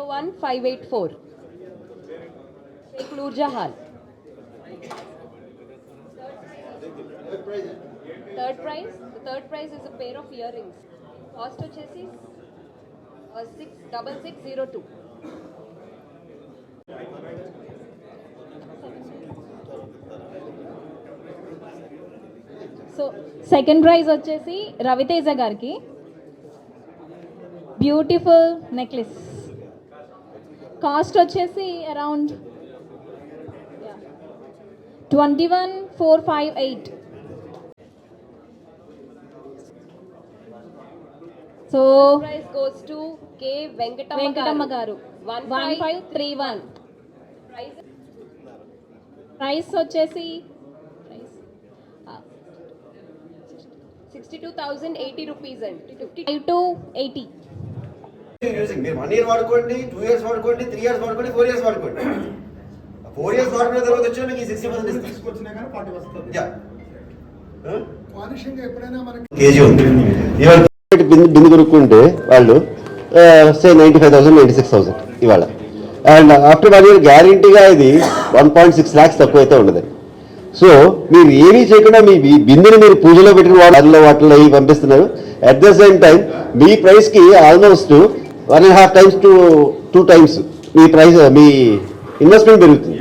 Zero one five eight four Sheikh Noorjahan third prize third prize is a pair of ear rings cost వచ్చేసి six double six zero two so second prize వచ్చేసి రవితేజ గారికి. Beautiful necklace cost వచ్చేసి around twenty one four five eight. So price goes to K Venkatamma Venkatamma గారు one one five three one price వచ్చేసి sixty two thousand eighty rupees అండి fifty five to eighty using మీరు one year వాడుకోండి two years వాడుకోండి three years వాడుకోండి four years వాడుకోండి. Four years వాడుకున్న తర్వాత వచ్చి మీకు సిక్స్టీ పర్సెంట్ ఇస్తాం తీసుకొచ్చినా కానీ ఫార్టీ వస్తుంది. యా వానిషింగ్ ఎప్పుడైనా మనకి కేజీ ఉంది. ఇవాళ బిందు బిందు కొనుక్కుంటే వాళ్ళు say ninety five thousand ninety six thousand ఇవాళ. అండ్ ఆఫ్టర్ వన్ ఇయర్ గ్యారంటీగా ఇది వన్ పాయింట్ సిక్స్ ల్యాక్స్ తక్కువ అయితే ఉండదు. సో మీరు ఏమీ చేయకుండా మీ బి- బిందుని మీరు పూజలో పెట్టిన వాటిలో వాటిలో అవి పంపిస్తున్నారు? అట్ ద సేమ్ టైం మీ ప్రైస్కి almost one and half times to two times me price మీ ఇన్వెస్ట్మెంట్ పెరుగుతుంది.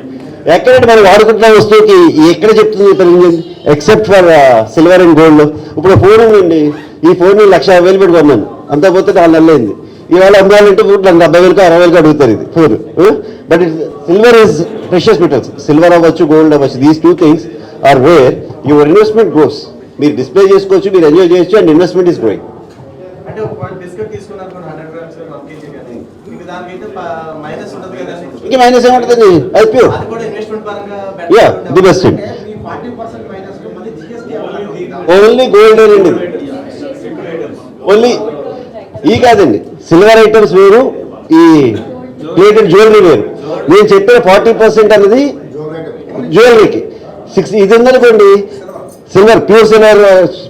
ఎక్కడంటే మనం వాడుకుంటున్న వస్తువుకి ఎక్కడ చెప్తుంది except for silver and gold ఇప్పుడు ఫోన్ ఉందండి. ఈ ఫోన్ లక్ష యాభై వేలు పెట్టి కొన్నాను అంతా పోతే నాలుగు నెలలు అయింది. ఇవాళ అమ్మాలంటే ఇప్పుడు నాకు డెబ్బై వేలకు అరవై వేలకు అడుగుతారు ఇది phone but silver is precious metals silver అవ్వచ్చు గోల్డ్ అవ్వచ్చు these two things are where your investment grows మీరు డిస్ప్లే చేసుకోవచ్చు మీరు ఎంజాయ్ చేయొచ్చు and investment is growing biscuit తీసుకున్నారు కొన్ని హండ్రెడ్ గ్రామ్స్ వన్ కేజీ కానీ మీకు దానికి అయితే మైనస్ ఇంకా ఏముంటుందండి అది? ప్యూర్ అది కూడా ఇన్వెస్ట్మెంట్ పరంగా. మీ మళ్ళీ జిఎస్టీ ఓన్లీ గోల్డ్ అండి ఓన్లీ ఈ కాదండి. సిల్వర్ ఐటమ్స్ వేరు ఈ ప్లేటెడ్ జ్యువెలరీ వేరు. నేను చెప్పిన ఫార్టీ పర్సెంట్ అనేది జ్యువెలరీకి సిక్స్ ఇది ఉందనుకోండి silver pure silver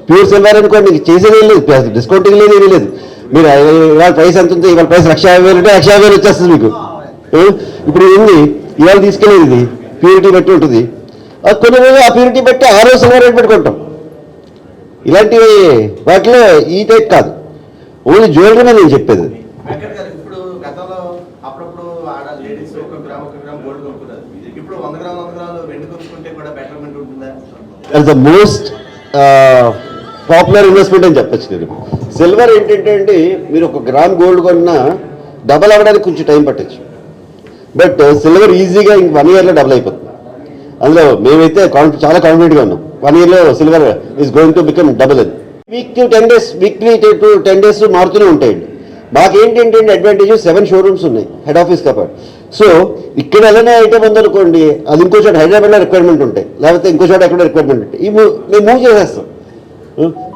pure silver అనుకోండి చేసేది ఏం లేదు. డిస్కౌంటింగ్ లేదు ఏమీ లేదు. మీరు ఇవాళ ప్రైస్ ఎంత ఉంది ఇవాళ ప్రైస్ లక్ష యాభై వేలు ఉంటే లక్ష యాభై వేలు వచ్చేస్తుంది మీకు? ఇప్పుడు ఉంది. ఇవాళ తీసుకెళ్ళేది ఇది. ప్యూరిటీ బట్టి ఉంటుంది. అది కొన్ని రోజులు ఆ ప్యూరిటీ బట్టి ఆ రోజు సిల్వర్ రేట్ పెట్టుకుంటాం. ఇలాంటివి వాటిలో ఈ టైప్ కాదు. ఓన్లీ జ్యువెలరీ మీద నేను చెప్పేది. ద మోస్ట్ పాపులర్ ఇన్వెస్ట్మెంట్ అని చెప్పచ్చు నేను. సిల్వర్ ఏంటంటే అండి మీరు ఒక గ్రామ్ గోల్డ్ కొన్నా డబల్ అవ్వడానికి కొంచెం టైం పట్టచ్చు. బట్ సిల్వర్ ఈజీగా ఇంక వన్ ఇయర్లో డబల్ అయిపోతుంది. అందులో మేమైతే చాలా కాన్ఫిడెంట్గా ఉన్నాం. వన్ ఇయర్లో silver is going to become double అది week ten days weekly to ten days మారుతూనే ఉంటాయండి. మాకేంటంటే అడ్వాంటేజ్ సెవెన్ షోరూమ్స్ ఉన్నాయి హెడ్ ఆఫీస్ కాబట్టి. సో ఇక్కడ ఎలానే ఐటమ్ ఉందనుకోండి అది ఇంకో చోట హైదరాబాద్లో రిక్వైర్మెంట్ ఉంటాయి. లేకపోతే ఇంకో చోట ఎక్కడ రిక్వైర్మెంట్ ఉంటాయి. ఈ మేము మూవ్ చేసేస్తాం.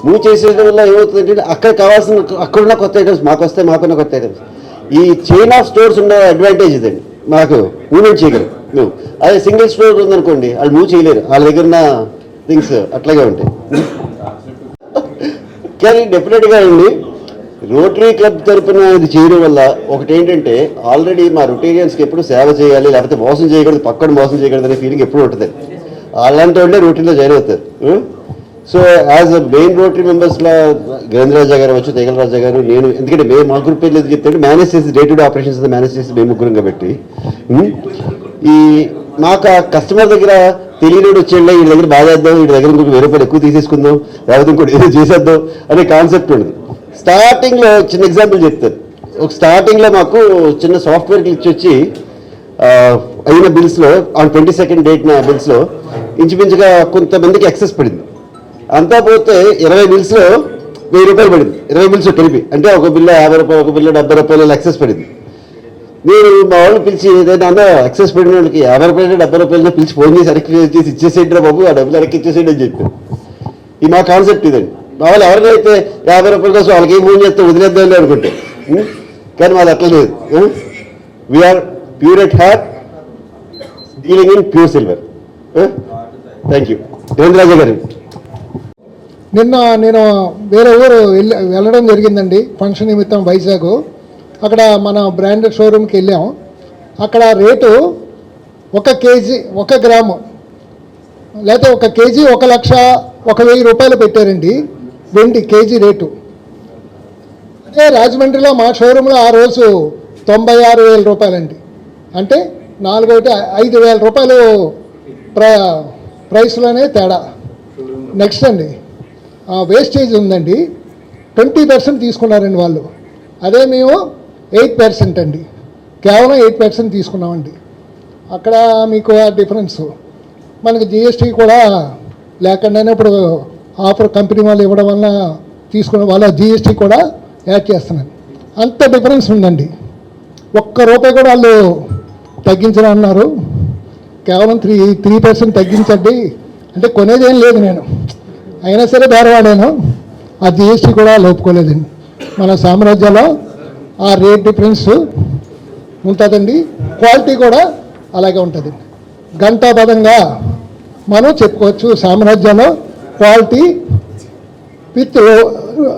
మూవ్ చేసేయడం వల్ల ఏమవుతుందంటే అక్కడ కావాల్సిన అక్కడున్న కొత్త ఐటమ్స్ మాకు వస్తాయి మాకున్న కొత్త ఐటమ్స్. ఈ చైన్ ఆఫ్ స్టోర్స్ ఉన్న అడ్వాంటేజ్ ఇదండి. మాకు మూవ్మెంట్ చేయగలం. మేము అదే సింగిల్ స్టోర్ ఉందనుకోండి వాళ్ళు మూవ్ చేయలేరు. వాళ్ళ దగ్గర ఉన్న థింగ్స్ అట్లాగే ఉంటాయి. కానీ డెఫినెట్గా అండి రోటరీ క్లబ్ తరపున ఇది చేయడం వల్ల ఒకటి ఏంటంటే ఆల్రెడీ మా రొటేరియన్స్కి ఎప్పుడు సేవ చేయాలి లేకపోతే మోసం చేయకూడదు పక్కన మోసం చేయకూడదు అనే ఫీలింగ్ ఎప్పుడు ఉంటుంది అలాంటి వాళ్ళే రొటీన్లో జాయిన్ అవుతారు. So as a main rotary మెంబర్స్లో గేంద్రరాజా గారు వచ్చి తెగలరాజా గారు నేను ఎందుకంటే మేము మా గ్రూప్ పేర్లు ఎందుకు చెప్తే మేనేజ్ చేసి day to day operations manage చేసి మేము ముగ్గురం కాబట్టి. ఈ మాకు ఆ కస్టమర్ దగ్గర తెలియనోడు వచ్చేళ్ళ వీడి దగ్గర బాగా చేద్దాం వీడి దగ్గర ఇంకొక వెయ్యి రూపాయలు ఎక్కువ తీసేసుకుందాం లేకపోతే ఇంకోటి ఏదో చేసేద్దాం అనే కాన్సెప్ట్ ఉండదు. స్టార్టింగ్లో చిన్న ఎగ్జాంపుల్ చెప్తారు ఒక స్టార్టింగ్లో మాకు చిన్న సాఫ్ట్వేర్ ఇచ్చి వచ్చి అయిన బిల్స్లో ఆన్ ట్వంటీ సెకండ్ డేట్ నా బిల్స్లో ఇంచుమించుగా కొంతమందికి ఎక్సెస్ పడింది. అంతా పోతే ఇరవై బిల్స్లో వెయ్యి రూపాయలు పడింది. ఇరవై బిల్స్ కలిపి అంటే ఒక బిల్లు యాభై రూపాయలు ఒక బిల్లు డెబ్బై రూపాయలు ఎక్సెస్ పడింది. నేను మా వాళ్ళు పిలిచి ఏదైనా అన్న ఎక్సెస్ పడిన వాళ్ళకి యాభై రూపాయలు డెబ్బై రూపాయలు పిలిచి ఫోన్ చేసి వెనక్కి చేసి ఇచ్చేసేయండి బాబు ఆ డబ్బులు వెనక్కి ఇచ్చేసేయండి అని చెప్పాను ఇది మా కాన్సెప్ట్ ఇదండి. మా వాళ్ళు ఎవరికైతే యాభై రూపాయల కోసం వాళ్ళకి ఏం ఫోన్ చేస్తే వదిలేద్దాం అనుకుంటే కానీ మాది అట్లా లేదు we are pure at heart dealing in pure silver thank you Devendraraju గారు నిన్న నేను వేరే ఊరు వెళ్ళి వెళ్ళడం జరిగిందండి ఫంక్షన్ నిమిత్తం వైజాగ్. అక్కడ మన బ్రాండెడ్ షోరూమ్కి వెళ్ళాం. అక్కడ రేటు ఒక కేజీ ఒక గ్రాము. లేకపోతే ఒక కేజీ ఒక లక్ష ఒక వెయ్యి రూపాయలు పెట్టారండి వెండి కేజీ రేటు. అదే రాజమండ్రిలో మా షోరూంలో ఆ రోజు తొంభై ఆరు వేల రూపాయలండి. అంటే నాలుగోటి ఐదు వేల రూపాయలు ప్ర ప్రైస్లోనే తేడా. నెక్స్ట్ అండి. వేస్టేజ్ ఉందండి. ట్వంటీ పర్సెంట్ తీసుకున్నారండి వాళ్ళు. అదే మేము ఎయిట్ పర్సెంట్ అండి. కేవలం ఎయిట్ పర్సెంట్ తీసుకున్నామండి. అక్కడ మీకు ఆ డిఫరెన్స్ మనకి జిఎస్టీ కూడా లేకుండానే ఇప్పుడు ఆఫర్ కంపెనీ వాళ్ళు ఇవ్వడం వల్ల తీసుకున్న వాళ్ళ జిఎస్టీ కూడా యాడ్ చేస్తున్నారు. అంత డిఫరెన్స్ ఉందండి. ఒక్క రూపాయి కూడా వాళ్ళు తగ్గించడం అన్నారు. కేవలం త్రీ త్రీ పర్సెంట్ తగ్గించండి. అంటే కొనేది ఏం లేదు నేను. అయినా సరే ధారవాడేను. ఆ జిఎస్టీ కూడా లోపుకోలేదండి. మన సామ్రాజ్యంలో ఆ రేట్ డిఫరెన్స్ ఉంటుందండి. క్వాలిటీ కూడా అలాగే ఉంటుంది. గంటాపదంగా మనం చెప్పుకోవచ్చు సామ్రాజ్యంలో క్వాలిటీ విత్లో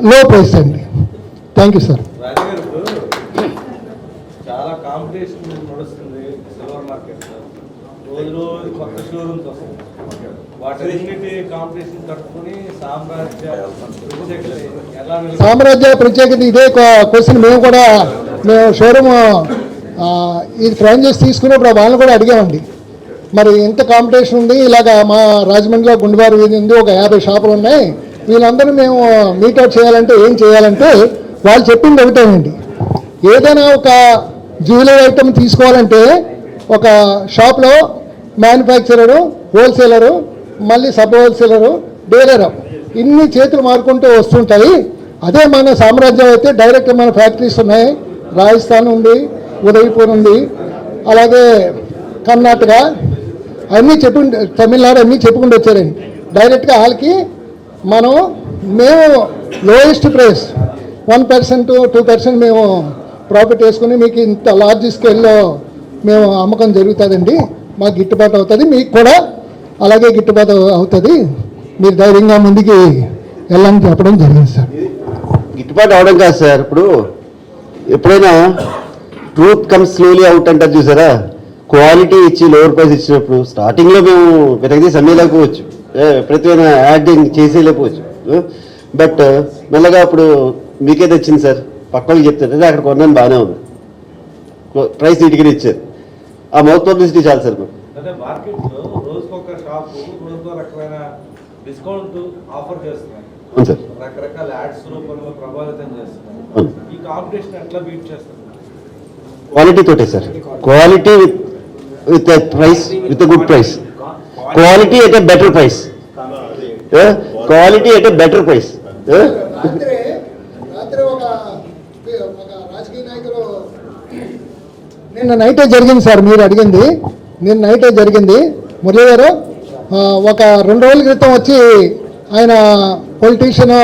లో ప్రైస్ అండి. థ్యాంక్ యూ సార్ చాలా కాంపిటీషన్ నడుస్తుంది. సిల్వర్ మార్కెట్ రోజు రోజు కొత్త షోరూమ్స్ వస్తాయి. వాటన్నిటి కాంపిటీషన్ తట్టుకుని సామ్రాజ్య ప్రత్యేకత ఎలా నిలబడి- సామ్రాజ్య ప్రత్యేకత ఇదే క్వశ్చన్ మేము కూడా మేము షోరూమ్ ఇది ఫ్రాంచైజ్ తీసుకున్నప్పుడు వాళ్ళని కూడా అడిగామండి. మరి ఎంత కాంపిటీషన్ ఉంది ఇలాగ మా రాజమండ్రిలో గుండెబారు వీధి ఉంది ఒక యాభై షాపులు ఉన్నాయి. వీళ్ళందరూ మేము మీటౌట్ చేయాలంటే ఏం చేయాలంటే వాళ్ళు చెప్పింది ఒకటేనండి ఏదైనా ఒక జ్యువెలరీ ఐటమ్ తీసుకోవాలంటే ఒక షాప్లో మ్యానుఫ్యాక్చరరు హోల్సేలరు మళ్ళీ సబ్ హోల్సేలరు డీలరు ఇన్ని చేతులు మారుకుంటూ వస్తుంటాయి. అదే మన సామ్రాజ్యం అయితే డైరెక్ట్ మన ఫ్యాక్టరీస్ ఉన్నాయి. రాజస్థాన్ ఉంది ఉదయపూర్ ఉంది అలాగే కర్ణాటక. అన్నీ చెప్పు తమిళనాడు అన్నీ చెప్పుకుంటూ వచ్చారండి. డైరెక్ట్గా వాళ్ళకి మనం మేము lowest price one percent two percent మేము ప్రాఫిట్ వేసుకుని మీకు ఇంత లార్జ్ స్కేల్లో మేము అమ్మకం జరుగుతుందండి. మాకు గిట్టుబాటు అవుతుంది. మీకు కూడా అలాగే గిట్టుబాటు అవుతుంది. మీరు ధైర్యంగా ముందుకి వెళ్ళని చెప్పడం జరిగింది సార్. గిట్టుబాటు అవడం కాదు సార్. ఇప్పుడు ఎప్పుడైనా ట్రూత్ కమ్స్ స్లోలీ అవుట్ అంటారు చూసారా? క్వాలిటీ ఇచ్చి లోవర్ ప్రైస్ ఇచ్చినప్పుడు స్టార్టింగ్లో మేము వెతకదీసి అమ్మేలేకపోవచ్చు ఏ, ప్రతి యాడింగ్ చేసేయలేకపోవచ్చు బట్ మెల్లగా అప్పుడు మీకే తెచ్చింది సార్. పక్క వాళ్ళకి చెప్తారు "అదే అక్కడ కొన్నాను బాగానే ఉంది. ప్రైస్ ఇటుకని ఇచ్చారు. ఆ మౌత్ పబ్లిసిటీ చాలు సార్ మాకు. రకమైన డిస్కౌంట్ ఆఫర్ చేస్తున్నాయి రకరకాల యాడ్స్ రూపంలో ప్రభావితం చేస్తున్నాయి. ఈ కాంపిటీషన్ ఎట్లా బీట్ చేస్తారు క్వాలిటీ తోటే sir. Quality with with price with good price. Quality at a better price. Quality at a better price. రాత్రి రాత్రి ఒక ఒక రాజకీయ నాయకులు నిన్న నైటే జరిగింది సార్ మీరు అడిగింది. నిన్న నైటే జరిగింది. మురళి గారు ఒక రెండు రోజుల క్రితం వచ్చి ఆయన పొలిటీషియన్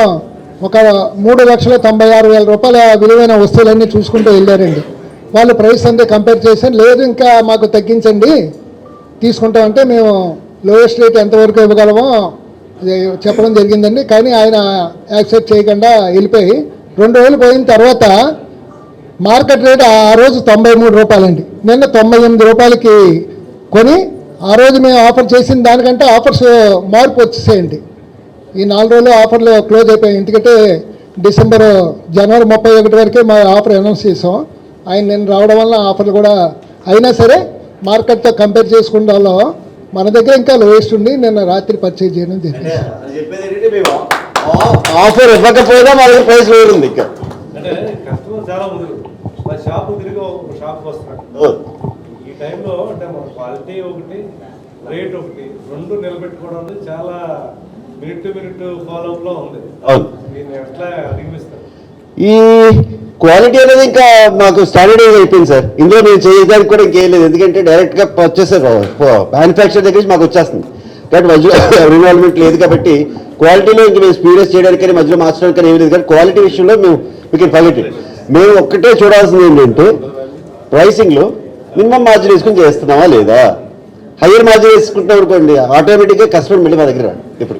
ఒక మూడు లక్షల తొంభై ఆరు వేల రూపాయల విలువైన వస్తువులన్నీ చూసుకుంటూ వెళ్ళారండి. వాళ్ళు ప్రైస్ అంతా కంపేర్ చేసి లేదు ఇంకా మాకు తగ్గించండి. తీసుకుంటామంటే మేము లోయెస్ట్ రేట్ ఎంతవరకు ఇవ్వగలమో చెప్పడం జరిగిందండి. కానీ ఆయన యాక్సెప్ట్ చేయకుండా వెళ్ళిపోయి రెండు రోజులు పోయిన తర్వాత మార్కెట్ రేట్ ఆ రోజు తొంభై మూడు రూపాయలండి. నిన్న తొంభై ఎనిమిది రూపాయలకి కొని ఆ రోజు మేము ఆఫర్ చేసిన దానికంటే ఆఫర్స్ మార్పు వచ్చేసేయండి. ఈ నాలుగు రోజులు ఆఫర్లు క్లోజ్ అయిపోయాయి. ఎందుకంటే డిసెంబర్ జనవరి ముప్పై ఒకటి వరకే మా ఆఫర్ అనౌన్స్ చేసాం. ఆయన నేను రావడం వల్ల ఆఫర్లు కూడా అయినా సరే మార్కెట్తో కంపేర్ చేసుకుంటాలో మన దగ్గర ఇంకా లోయెస్ట్ ఉండి నిన్న రాత్రి పర్చేజ్ చేయడం జరిగింది. చెప్పేది ఏంటంటే మేము ఆఫర్ ఇవ్వకపోయినా మా దగ్గర ప్రైస్ ఉంది ఇంకా టైంలో అంటే మన క్వాలిటీ ఒకటి రేట్ ఒకటి రెండు నిలబెట్టుకోవడం అనేది చాలా మినిట్ మినిట్ ఫాలో అప్లో ఉంది దీన్ని ఎట్లా అధిగమిస్తారు ఈ క్వాలిటీ అనేది ఇంకా మాకు స్టాండర్డైజ్ అయిపోయింది సార్. ఇందులో మేము చేయడానికి కూడా ఇంకేం లేదు. ఎందుకంటే డైరెక్ట్గా వచ్చేసారు మ్యానుఫ్యాక్చర్ దగ్గర నుంచి మాకు వచ్చేస్తుంది. కాబట్టి మధ్యలో ఇన్వాల్వ్మెంట్ లేదు కాబట్టి క్వాలిటీలో ఇంక మేము స్పీడెస్ చేయడానికి కానీ మధ్యలో మార్చడానికి కానీ ఏమీ లేదు. కానీ క్వాలిటీ విషయంలో మేము మీకు ఫర్గెట్ మేము ఒక్కటే చూడాల్సింది ఏంటంటే ప్రైసింగ్లో మినిమం మార్జిన్ వేసుకుని చేస్తున్నావా లేదా? హయ్యర్ మార్జిన్ వేసుకుంటున్నాం అనుకోండి ఆటోమేటిక్గా కస్టమర్ మళ్ళీ మా దగ్గర రాడు ఇప్పుడు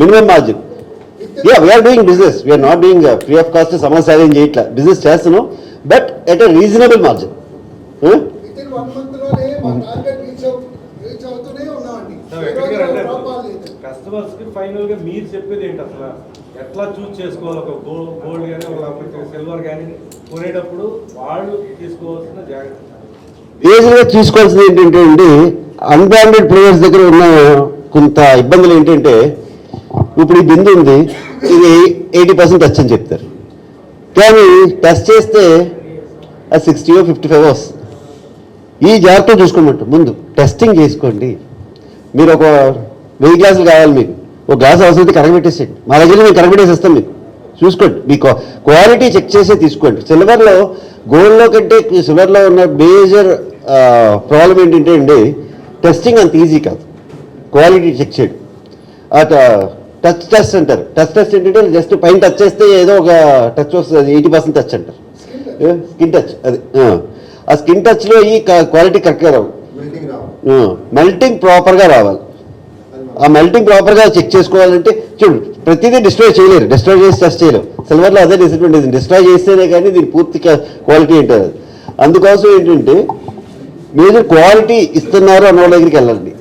minimum margin. Yeah we are doing business we are not doing free of cost సమాచారం చేయట్లా. బిజినెస్ చేస్తున్నాం but at a reasonable margin ఏ. కస్టమర్స్కి ఫైనల్గా మీరు చెప్పేది ఏంటి అసలు? ఎట్లా చూస్ చేసుకోవాలి? ఒక గోల్డ్ గోల్డ్ కానీ లేకపోతే సిల్వర్ కానీ కొనేటప్పుడు వాళ్ళు తీసుకోవాల్సిన జాగ్రత్త. బేసిక్గా చూసుకోవాల్సింది ఏంటంటే అండి అన్బ్రాండెడ్ ప్లేయర్స్ దగ్గర ఉన్న కొంత ఇబ్బందులు ఏంటంటే ఇప్పుడు ఈ బిందు ఉంది ఇది ఎయిటీ పర్సెంట్ టచ్ అని చెప్తారు. కానీ టెస్ట్ చేస్తే అది సిక్స్టీ ఫిఫ్టీ ఫైవ్ వస్తుంది. ఈ జాగ్రత్త చూసుకోమంట ముందు టెస్టింగ్ చేసుకోండి. మీరు ఒక వెయ్యి గ్లాసులు కావాలి మీకు. ఒక గ్లాస్ అవసరం అయితే కరగబెట్టేసేయండి. మా దగ్గర మేము కరెక్ట్ పెట్టేసేస్తాం మీకు. చూసుకోండి. మీ క్వాలిటీ చెక్ చేసే తీసుకోండి. సిల్వర్లో గోల్డ్లో కంటే సిల్వర్లో ఉన్న మేజర్ ప్రాబ్లం ఏంటంటే అండి టెస్టింగ్ అంత ఈజీ కాదు. క్వాలిటీ చెక్ చేయడం. టచ్ టెస్ట్ అంటారు. టచ్ టెస్ట్ ఏంటంటే జస్ట్ పైన టచ్ చేస్తే ఏదో ఒక టచ్ వస్తుంది ఎయిటీ పర్సెంట్ టచ్ అంటారు. Skin touch. అది ఆ. స్కిన్ టచ్లో ఈ క్వాలిటీ కరెక్ట్గా రావు మెల్టింగ్ ప్రాపర్గా రావాలి. ఆ మెల్టింగ్ ప్రాపర్గా చెక్ చేసుకోవాలంటే చూడు ప్రతిదీ డిస్ట్రాయ్ చేయలేరు. డిస్ట్రాయ్ చేసి టెస్ట్ చేయలేరు. సిల్వర్లో అదే డిసడ్వాంటేజ్ డిస్ట్రాయ్ చేస్తేనే కానీ దీని పూర్తి క్వాలిటీ ఉంటుంది. అందుకోసం ఏంటంటే మీరు క్వాలిటీ ఇస్తున్నారు అన్న వాళ్ళ దగ్గరికి వెళ్ళండి.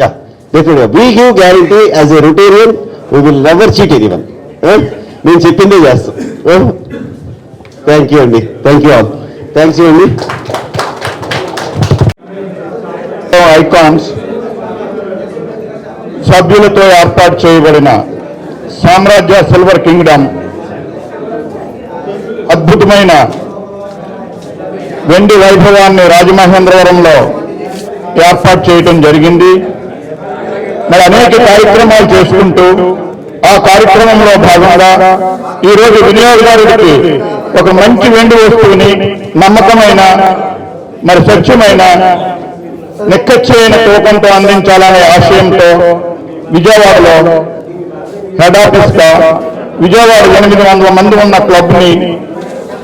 యా డెఫినెట్గా we give guarantee as a Rotarian we will never cheat anyone నేను చెప్పిందే చేస్తాం. థ్యాంక్ యూ అండి thank you all thanks you అండి ఐకాన్స్ సభ్యులతో ఏర్పాటు చేయబడిన సామ్రాజ్య సిల్వర్ కింగ్డమ్ అద్భుతమైన వెండి వైభవాన్ని రాజమహేంద్రవరంలో ఏర్పాటు చేయటం జరిగింది. మరి అనేక కార్యక్రమాలు చేసుకుంటూ ఆ కార్యక్రమంలో భాగంగా ఈరోజు వినియోగదారుడికి ఒక మంచి వెండి వస్తువుని నమ్మకమైన మరి స్వచ్ఛమైన నిక్కచ్చైన తూకంతో అందించాలనే ఆశయంతో విజయవాడలో హెడ్ ఆఫీస్గా విజయవాడ ఎనిమిది వందల మంది ఉన్న క్లబ్ని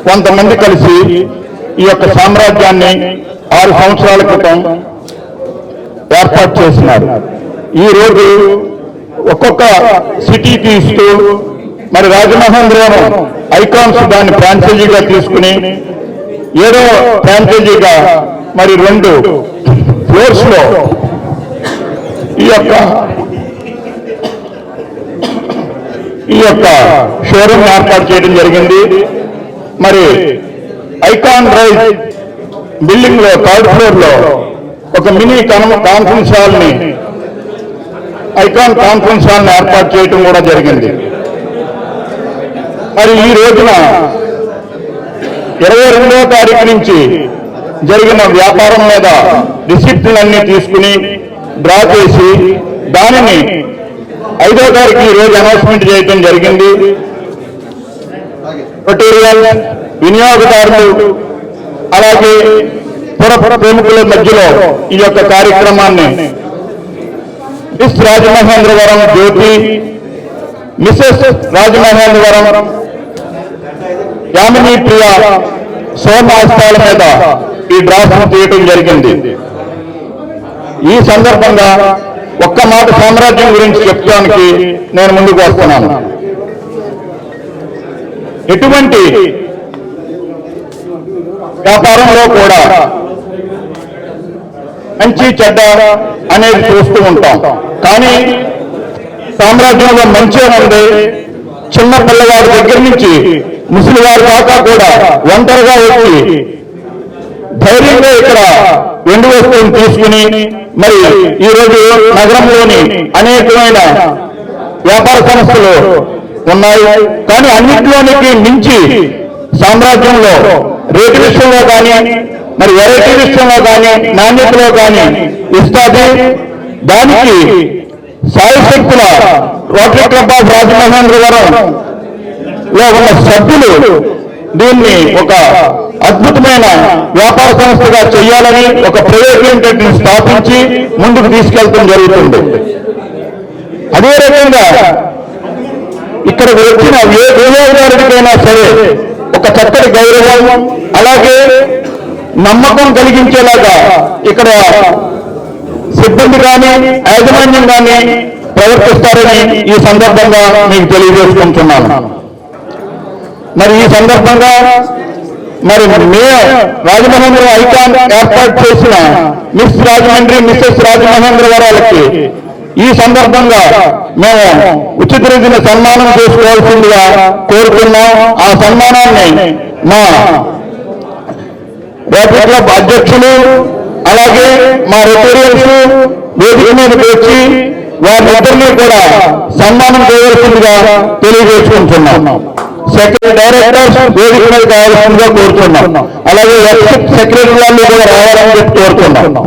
కొంతమంది కలిసి ఈ యొక్క సామ్రాజ్యాన్ని ఆరు సంవత్సరాల క్రితం ఏర్పాటు చేసినారు. ఈ ఒక్కొక్క సిటీకి ఇస్తూ మరి రాజమహేంద్రవరం ఐకాన్స్ దాన్ని ఫ్రాంచైజీగా తీసుకుని ఏడో ఫ్రాంచైజీగా మరి రెండు ఫ్లోర్స్లో ఈ యొక్క ఈ యొక్క షోరూమ్ ఏర్పాటు చేయడం జరిగింది. మరి ఐకాన్ రైజ్ బిల్డింగ్లో థర్డ్ ఫ్లోర్లో ఒక మినీ కాన్ఫరెన్స్ హాల్ని ఐకాన్ కాన్ఫరెన్స్ హాల్ని ఏర్పాటు చేయడం కూడా జరిగింది. మరి ఈ రోజున ఇరవై రెండవ తారీఖు నుంచి జరిగిన వ్యాపారం మీద రిసిప్ట్లన్నీ తీసుకుని డ్రా చేసి దానిని ఐదో తారీఖు ఈ రోజు అనౌన్స్మెంట్ చేయడం జరిగింది. మెటీరియల్ వినియోగదారులు అలాగే పుర ప్రముఖుల మధ్యలో ఈ యొక్క కార్యక్రమాన్ని మిస్ రాజమహేంద్రవరం జ్యోతి మిసెస్ రాజమహేంద్రవరం యామిని ప్రియ సోమాస్తాల మీద ఈ డ్రాఫ్ట్ తీయటం జరిగింది. ఈ సందర్భంగా ఒక్క మాట సామ్రాజ్యం గురించి చెప్పడానికి నేను ముందుకు వస్తున్నాను. ఎటువంటి వ్యాపారంలో కూడా మంచి చెడ్డ అనేది చూస్తూ ఉంటాం. కానీ సామ్రాజ్యంలో మంచి ఉంది చిన్న పిల్లవాడి దగ్గర నుంచి ముసలి వారు కాక కూడా ఒంటరిగా వచ్చి ధైర్యంగా ఇక్కడ ఎండు వస్తువులు తీసుకుని మరి ఈ రోజు నగరంలోని అనేకమైన వ్యాపార సంస్థలు ఉన్నాయి. కానీ అన్నింటిలోనికి మించి సామ్రాజ్యంలో రేటు విషయంలో కానీ మరి వెరైటీ విషయంలో కానీ నాణ్యతలో కానీ ఇస్తుంది. దానికి సాయశక్తుల రోటరీ క్లబ్ ఆఫ్ రాజమహేంద్రవరం లో ఉన్న సభ్యులు దీన్ని ఒక అద్భుతమైన వ్యాపార సంస్థగా చేయాలని ఒక ప్రైవేట్ లిమిటెడ్ స్థాపించి ముందుకు తీసుకెళ్తాం జరుగుతుంది. అదే రకంగా ఇక్కడ వచ్చిన ఏ వినియోగదారుడికైనా సరే ఒక చక్కటి గౌరవం అలాగే నమ్మకం కలిగించేలాగా ఇక్కడ సిబ్బంది కానీ యాజమాన్యం కానీ ప్రవర్తిస్తారని ఈ సందర్భంగా మీకు తెలియజేసుకుంటున్నాను. మరి ఈ సందర్భంగా మరి మేయర్ రాజమహేంద్ర ఐకాన్ ఏర్పాటు చేసిన మిస్ రాజమండ్రి మిస్సెస్ రాజమహేంద్ర గారికి ఈ సందర్భంగా మేము ఉచిత రీతిని సన్మానం చేసుకోవాల్సిందిగా కోరుతున్నాం. ఆ సన్మానాన్ని మా రేపటి క్లబ్ అధ్యక్షులు అలాగే మా రొటేరియన్స్ వేదిక మీదకి వచ్చి వారిద్దరినీ కూడా సన్మానం చేయవలసిందిగా తెలియజేసుకుంటున్నాం. సెక్రటరీ డైరెక్టర్స్ వేదిక మీద కావాల్సిందిగా కోరుతున్నాం. అలాగే ఎక్స్ సెక్రటరీ వాళ్ళు కూడా రావాలని చెప్పి కోరుతున్నాం.